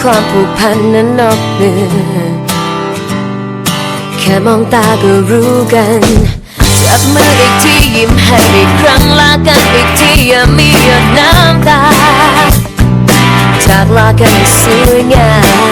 ความผูกพันนั้นนอกเหนือแค่มองตาก็รู้กัน จับมืออีกทียิ้มให้อีกครั้งลากันอีกทีอย่ามีหยดน้ำตา จากลากันสวยงาม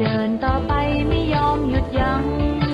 เดินต่อไปไม่ยอมหยุดยัง้ง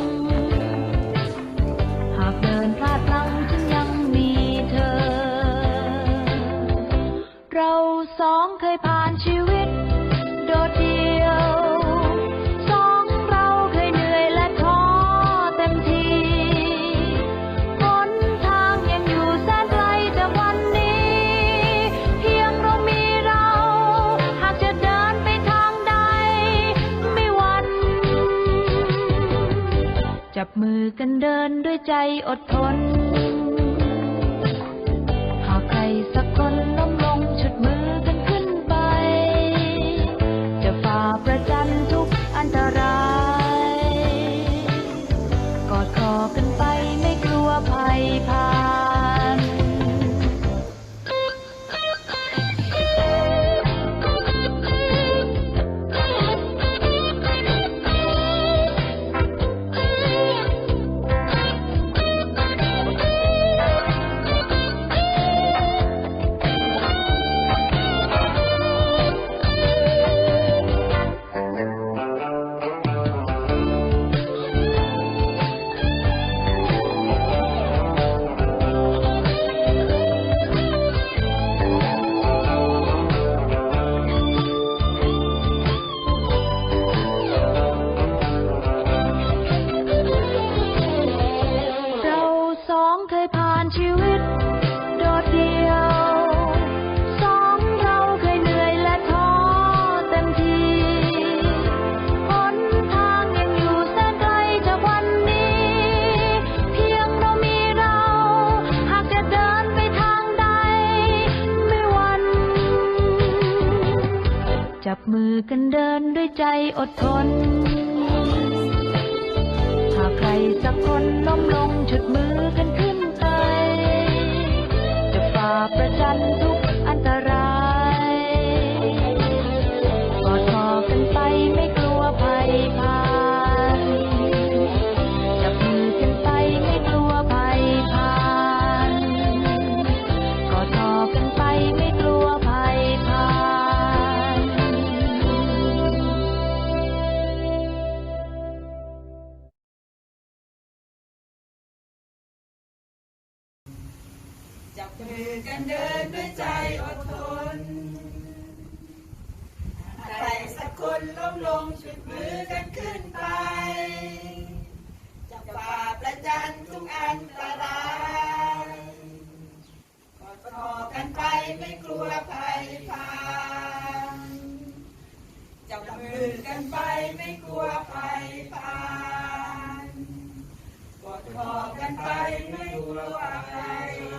มือกันเดินด้วยใจอดทนานชีวิตโดดเดี่ยวสองเราเคยเหนื่อยและท้อเต็มทีหนทางยังอยู่แสนไกลจากวันนี้ เพียงเรามีเรา หากจะเดินไปทางใด ไม่หวัน จับมือกันเดินด้วยใจอดทน หากใครสักคนล้มลงฉุดมือกันขึ้น จับมือกันเดินด้วยใจอดทนใครสักคนล้มลงชุดมือกันขึ้นไปจะฝ่าประจันทุกอันตรายกอดคอกันไปไม่กลัวภัยผ่านจับมือกันไปไม่กลัวภัยผ่านกอดคอกันไปไม่กลัวภัย